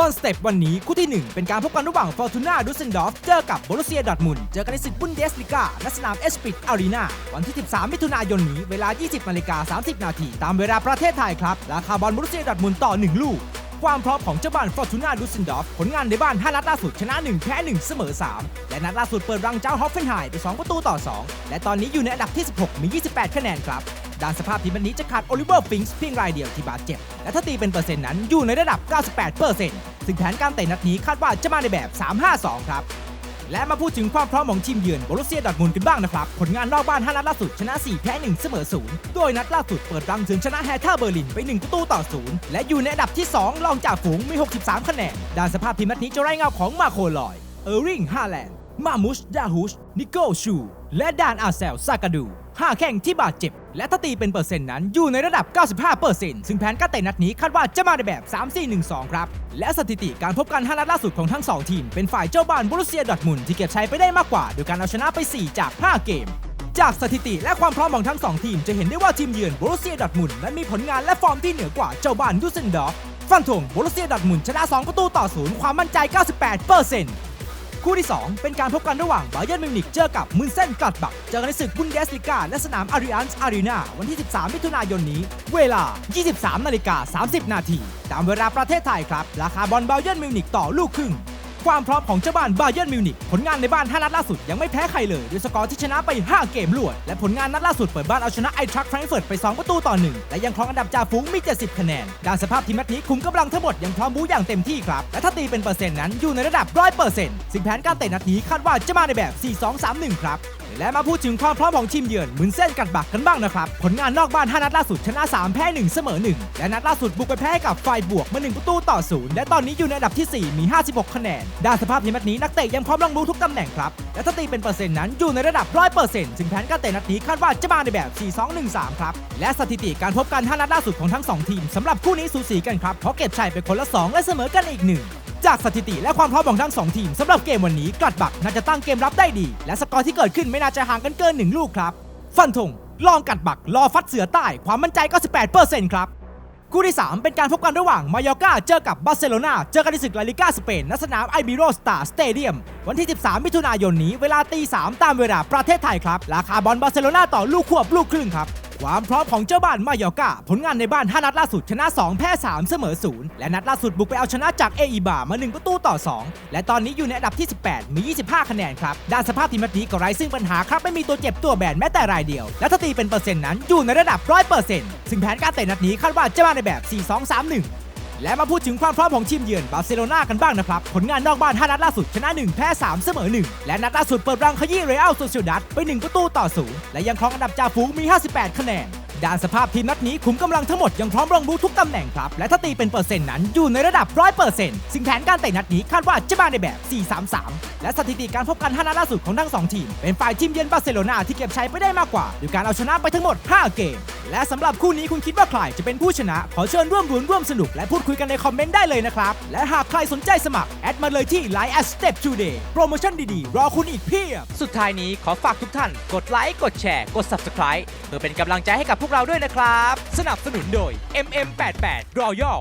บอลสเต็ปวันนี้คู่ที่ 1 เป็นการพบกันระหว่างฟอร์ตูน่าดุสเซนดอฟเจอกับโบรุเซียดอทมุนเจอกันในศึกบุนเดสลิกาณสนามเอสปิดอารีนาวันที่ 13 มิถุนายนนี้เวลา 20นาฬิกา30 นาทีตามเวลาประเทศไทยครับ ราคาบอลโบรุเซียดอทมุนต่อ 1 ลูกความพร้อมของเจ้าบ้านฟอร์ตูน่าดุสเซนดอฟผลงานในบ้าน 5 นัดล่าสุดชนะ 1 แพ้ 1 เสมอ 3 และนัดล่าสุดเปิดรังเจ้าฮอฟเฟนไฮม์ไป 2 ประตูต่อ 2 และตอนนี้อยู่ในอันดับที่ 16 มี 28 คะแนนครับ ด้านสภาพทีมวันนี้จะขาดโอลิเวอร์ฟิงส์เพียงรายเดียวที่บาดเจ็บ และถ้าตีเป็นเปอร์เซ็นต์นั้นอยู่ในระดับ 98เปอร์เซนต์ซึ่งแผนการเตะนัดนี้คาดว่าจะมาในแบบ 3-5-2 ครับและมาพูดถึงความพร้อมของทีมเยือนบรุเซียดอทมุนกันบ้างนะครับ ผลงานนอกบ้าน 5 นัดล่าสุดชนะ 4 แพ้ 1 เสมอ 0 โดยนัดล่าสุดเปิดรังถึงชนะแฮท่าเบอร์ลินไป 1 ประตูต่อ 0 และอยู่ในอันดับที่ 2 รองจากฝูงมี 63 คะแนนด้านสภาพทีมนัดนี้จะไร้เงาของมาโคลอย เออร์ริงฮาแลนด์ มามุชดาฮุช นิโกชู และดานอาเซลซากาดูห้าแข่งที่บาดเจ็บ และถ้าตีเป็นเปอร์เซ็นต์นั้นอยู่ในระดับ 95%ซึ่งแผนการเตะนัดนี้คาดว่าจะมาในแบบ 3-4-1-2 ครับ และสถิติการพบกัน5นัดล่าสุดของทั้ง 2 ทีม เป็นฝ่ายเจ้าบ้านบรุเซียดอร์ทมุนที่เก็บชัยไปได้มากกว่า โดยการเอาชนะไป 4 จาก 5 เกมจากสถิติและความพร้อมของทั้ง 2 ทีม จะเห็นได้ว่าทีมเยือนบรุเซียดอร์ทมุนนั้นมีผลงานและฟอร์มที่เหนือกว่าเจ้าบ้านดูเซนดอร์ฟฟันธงบรุเซียดอทมุนชนะ 2 ประตูต่อ0ความมั่นใจ 98% คู่ที่ 2 เป็นการพบกันระหว่างบาเยิร์นมิวนิกเจอกับมุนเซนกลัดบักเจอกันในศึกบุนเดสลิกาและสนามอาริอันส์อารีนาวันที่ 13 มิถุนายนนี้ เวลา 23 นาฬิกา 30 นาทีตามเวลาประเทศไทยครับ ราคาบอลบาเยิร์นมิวนิกต่อลูกครึ่ง ความพร้อมของเจ้าบ้านบาเยิร์นมิวนิกผลงานในบ้าน 5 นัดล่าสุดยังไม่แพ้ใครเลยด้วยสกอร์ที่ชนะไป 5 เกมรวด และผลงานนัดล่าสุดเปิดบ้านเอาชนะไอทรัคแฟรงก์เฟิร์ตไป 2 ประตูต่อ 1 และยังครองอันดับจ่าฝูงมี 70 คะแนนด้านสภาพทีมนัดนี้คุมกำลังทั้งหมดยังพร้อมบู๊อย่างเต็มที่ครับและถ้าตีเป็นเปอร์เซ็นต์นั้นอยู่ในระดับ100%ซึ่งแผนการเตะนัดนี้คาดว่าจะมาในแบบ 4-2-3-1 ครับ และมาพูดถึงความพร้อมของทีมเยือนหมุนเส้นกัดบักกันบ้างนะครับ ผลงานนอกบ้าน 5 นัดล่าสุดชนะ 3 แพ้ 1 เสมอ 1 และนัดล่าสุดบุกไปแพ้กับฝ่ายบวกมา 1 ประตูต่อ 0 และตอนนี้อยู่ในอันดับทีสี่ 4 มี 56 คะแนน ด้านสภาพทีมนัดนี้นักเตะยังพร้อมลงรู้ทุกตำแหน่งครับ และถ้าตีเป็นเปอร์เซ็นต์นั้นอยู่ในระดับ 100%ซึ่งแผนการเตะนัดนี้คาดว่าจะมาในแบบ 4-2-1-3 ครับ และสถิติการพบกัน5นัดล่าสุดของทั้ง 2 ทีมสำหรับคู่นี้สูสีกันครับเพราะเก็บชัยไปคนละ 2 และเสมอกันอีกหนึ่ง จากสถิติและความพร้อมของทั้ง 2 ทีมสำหรับเกมวันนี้กลัดบักน่าจะตั้งเกมรับได้ดี และสกอร์ที่เกิดขึ้นไม่น่าจะห่างกันเกิน 1 ลูกครับ ฟันธงลองกัดบักรอฟัดเสือใต้ความมั่นใจก็18%ครับคู่ที่ 3 เป็นการพบกันระหว่างมายอกาเจอกับบาร์เซโลนาเจอกันในศึกลาลิกาสเปนณสนามไอบิโรสตาร์สเตเดียมวันที่ 13 มิถุนายนนี้เวลาตี3ตามเวลาประเทศไทยครับ ราคาบอลบาร์เซโลนาต่อลูกควบลูกครึ่งครับ ความพร้อมของเจ้าบ้านมายอกาผลงานในบ้าน 5 นัดล่าสุดชนะ 2 แพ้ 3 เสมอ 0 และนัดล่าสุดบุกไปเอาชนะจากเออีบามา 1 ประตูต่อ 2 และตอนนี้อยู่ในอันดับที่ 18 มี 25 คะแนนครับ ด้านสภาพทีมนัดนี้ก็ไร้ซึ่งปัญหาครับไม่มีตัวเจ็บตัวแบนแม้แต่รายเดียว และถ้าตีเป็นเปอร์เซ็นต์นั้นอยู่ในระดับ 100%ซึ่งแผนการเตะนัดนี้คาดว่าจะมาในแบบ 4-2-3-1 และมาพูดถึงความพร้อมของทีมเยือนบาร์เซโลนากันบ้างนะครับ ผลงานนอกบ้าน 5 นัดล่าสุดชนะ 1 แพ้ 3 เสมอ 1 และนัดล่าสุดเปิดรังขยี้เรอัลโซเชียดัตไป 1 ประตูต่อ0และยังครองอันดับจ่าฝูงมี 58 คะแนนด้านสภาพทีมนัดนี้คุมกำลังทั้งหมดยังพร้อมรองบูทุกตำแหน่งครับ และถ้าตีเป็นเปอร์เซ็นต์นั้นอยู่ในระดับ100%ซึ่งแผนการเตะนัดนี้คาดว่าจะมาในแบบ 4-3-3 และสถิติการพบกัน5นัดล่าสุดของทั้ง 2 ทีม เป็นฝ่ายทีมเยือนบาร์เซโลนาที่เก็บชัยไปได้มากกว่าโดยการเอาชนะไปทั้งหมด 5 เกม และสำหรับคู่นี้คุณคิดว่าใครจะเป็นผู้ชนะ ขอเชิญร่วมรุ้นร่วมสนุกและพูดคุยกันในคอมเมนต์ได้เลยนะครับ และหากใครสนใจสมัคร แอดมาเลยที่ Line at Step Today โปรโมชั่นดีๆ รอคุณอีกเพียบ สุดท้ายนี้ขอฝากทุกท่านกดไลค์กดแชร์กด Subscribe เพื่อเป็นกำลังใจให้กับพวกเราด้วยนะครับ สนับสนุนโดย MM88 Royal